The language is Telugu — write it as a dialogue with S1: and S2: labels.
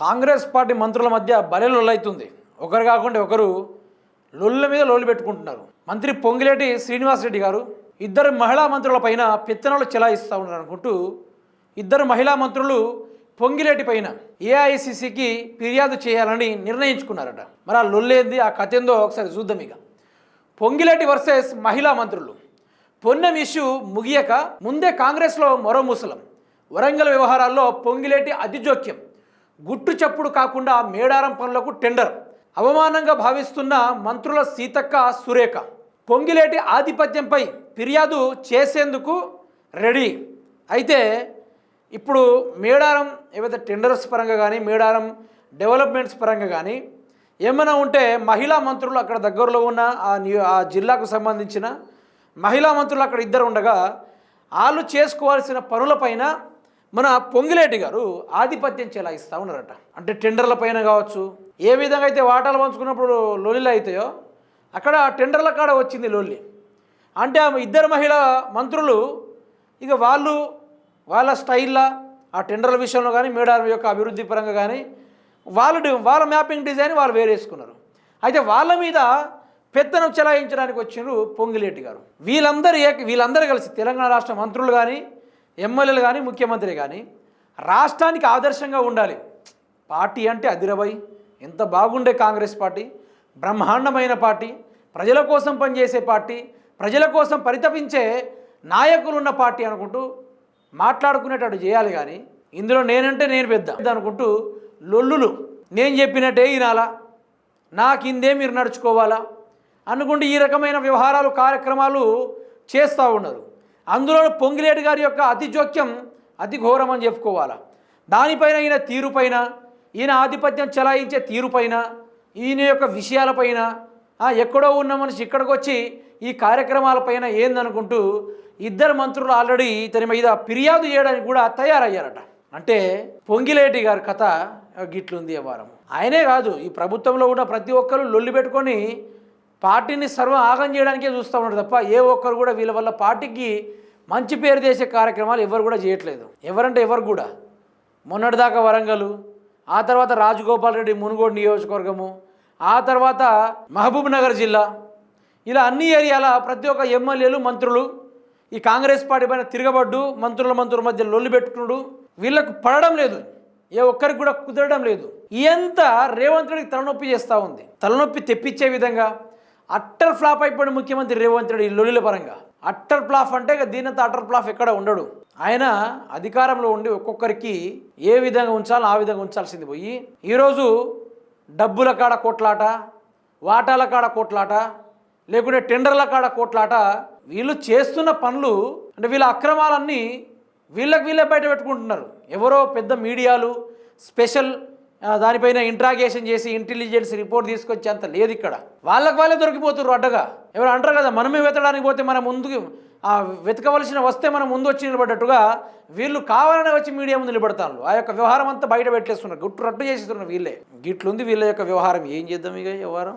S1: కాంగ్రెస్ పార్టీ మంత్రుల మధ్య బలే లొల్లవుతుంది ఒకరు కాకుండా ఒకరు లొల్ల మీద లొల్లు పెట్టుకుంటున్నారు. మంత్రి పొంగిలేటి శ్రీనివాసరెడ్డి గారు ఇద్దరు మహిళా మంత్రుల పైన పెత్తనాలు చెలాయిస్తూ ఉన్నారు అనుకుంటూ ఇద్దరు మహిళా మంత్రులు పొంగిలేటి పైన ఏఐసిసికి ఫిర్యాదు చేయాలని నిర్ణయించుకున్నారట. మరి ఆ లొల్లేంది ఆ కథ ఏందో ఒకసారి చూద్దాం ఇక. పొంగిలేటి వర్సెస్ మహిళా మంత్రులు. పొన్నం ఇష్యూ ముగియక ముందే కాంగ్రెస్లో మరో ముసలం. వరంగల్ వ్యవహారాల్లో పొంగిలేటి అతి జోక్యం గుట్టు చప్పుడు కాకుండా మేడారం పనులకు టెండర్. అవమానంగా భావిస్తున్న మంత్రుల సీతక్క సురేఖ. పొంగిలేటి ఆధిపత్యంపై ఫిర్యాదు చేసేందుకు రెడీ. అయితే ఇప్పుడు మేడారం ఏవైతే టెండర్స్ పరంగా కానీ మేడారం డెవలప్మెంట్స్ పరంగా కానీ ఏమైనా ఉంటే మహిళా మంత్రులు అక్కడ దగ్గరలో ఉన్న ఆ న్యూ ఆ జిల్లాకు సంబంధించిన మహిళా మంత్రులు అక్కడ ఇద్దరు ఉండగా వాళ్ళు చేసుకోవాల్సిన పనులపైన మన పొంగిలేటి గారు ఆధిపత్యం చెలాయిస్తూ ఉన్నారట. అంటే టెండర్ల పైన కావచ్చు ఏ విధంగా అయితే వాటాలు పంచుకున్నప్పుడు లొల్లిలు అవుతాయో అక్కడ టెండర్ల కాడ వచ్చింది లొల్లి అంటే ఆమె ఇద్దరు మహిళా మంత్రులు ఇక వాళ్ళు వాళ్ళ స్టైల్లో ఆ టెండర్ల విషయంలో కానీ మేడారం యొక్క అభివృద్ధి పరంగా కానీ వాళ్ళు వాళ్ళ మ్యాపింగ్ డిజైన్ వాళ్ళు వేరేసుకున్నారు. అయితే వాళ్ళ మీద పెత్తనం చెలాయించడానికి వచ్చిండ్రు పొంగిలేటి గారు. వీళ్ళందరూ వీళ్ళందరూ కలిసి తెలంగాణ రాష్ట్ర మంత్రులు కానీ ఎమ్మెల్యేలు కానీ ముఖ్యమంత్రి కానీ రాష్ట్రానికి ఆదర్శంగా ఉండాలి. పార్టీ అంటే అదిరబై ఎంత బాగుండే కాంగ్రెస్ పార్టీ బ్రహ్మాండమైన పార్టీ ప్రజల కోసం పనిచేసే పార్టీ ప్రజల కోసం పరితపించే నాయకులున్న పార్టీ అనుకుంటూ మాట్లాడుకునేటట్టు చేయాలి కానీ ఇందులో నేనంటే నేను పెద్ద అనుకుంటూ లొల్లులు. నేను చెప్పినట్టే వినాలా? నా కిందే మీరు నడుచుకోవాలా? అనుకుంటూ ఈ రకమైన వ్యవహారాలు కార్యక్రమాలు చేస్తూ ఉన్నారు. అందులో పొంగిలేటి గారి యొక్క అతి జోక్యం అతి ఘోరం అని చెప్పుకోవాలా. దానిపైన ఈయన తీరుపైన ఈయన ఆధిపత్యం చెలాయించే తీరుపైన ఈయన యొక్క విషయాలపైన ఎక్కడో ఉన్న మనిషి ఇక్కడికి వచ్చి ఈ కార్యక్రమాలపైన ఏందనుకుంటూ ఇద్దరు మంత్రులు ఆల్రెడీ ఇతని మీద ఫిర్యాదు చేయడానికి కూడా తయారయ్యారట. అంటే పొంగిలేటి గారి కథ గిట్లుంది ఈ వారం. ఆయనే కాదు ఈ ప్రభుత్వంలో ఉన్న ప్రతి ఒక్కరు లొల్లి పెట్టుకొని పార్టీని సర్వం ఆగం చేయడానికే చూస్తూ ఉన్నారు తప్ప ఏ ఒక్కరు కూడా వీళ్ళ వల్ల పార్టీకి మంచి పేరు చేసే కార్యక్రమాలు ఎవరు కూడా చేయట్లేదు. ఎవరంటే ఎవరు కూడా. మొన్నటిదాకా వరంగల్ ఆ తర్వాత రాజగోపాల్ రెడ్డి మునుగోడు నియోజకవర్గము ఆ తర్వాత మహబూబ్ నగర్ జిల్లా ఇలా అన్ని ఏరియాల ప్రతి ఒక్క ఎమ్మెల్యేలు మంత్రులు ఈ కాంగ్రెస్ పార్టీ పైన తిరగబడ్డు మంత్రుల మంత్రుల మధ్య లొల్లు పెట్టుకున్నాడు. వీళ్ళకు పడడం లేదు. ఏ ఒక్కరికి కూడా కుదరడం లేదు. ఇదంతా రేవంత్ రెడ్డికి తలనొప్పి చేస్తూ ఉంది. తలనొప్పి తెప్పించే విధంగా అట్టర్ ఫ్లాప్ అయిపోయిన ముఖ్యమంత్రి రేవంత్ రెడ్డి ఈ లొల్లిల పరంగా. అట్టర్ ఫ్లాప్ అంటే ఇక దీనంత అట్టర్ ఫ్లాప్ ఎక్కడ ఉండడు. ఆయన అధికారంలో ఉండి ఒక్కొక్కరికి ఏ విధంగా ఉంచాలో ఆ విధంగా ఉంచాల్సింది పోయి ఈరోజు డబ్బుల కాడ కోట్లాట వాటాల కాడ కోట్లాట లేకుంటే టెండర్ల కాడ కోట్లాట వీళ్ళు చేస్తున్న పనులు అంటే వీళ్ళ అక్రమాలన్నీ వీళ్ళకి వీళ్ళే బయట పెట్టుకుంటున్నారు. ఎవరో పెద్ద మీడియాలు స్పెషల్ దానిపైన ఇంట్రాగేషన్ చేసి ఇంటెలిజెన్స్ రిపోర్ట్ తీసుకొచ్చే అంత లేదు ఇక్కడ. వాళ్ళకి వాళ్ళే దొరికిపోతున్నారు అడ్డగా. ఎవరు అంటారు కదా మనమే వెతడానికి పోతే మన ముందుకు వెతకవలసిన వస్తే మనం ముందు వచ్చి నిలబడ్డట్టుగా వీళ్ళు కావాలనే వచ్చి మీడియా ముందు నిలబడతాను ఆ యొక్క వ్యవహారం అంతా బయట పెట్టేస్తున్నారు. గుట్టు రట్టు చేస్తున్నారు వీళ్ళే. గిట్లుంది వీళ్ళ యొక్క వ్యవహారం. ఏం చేద్దాం ఇక వ్యవహారం?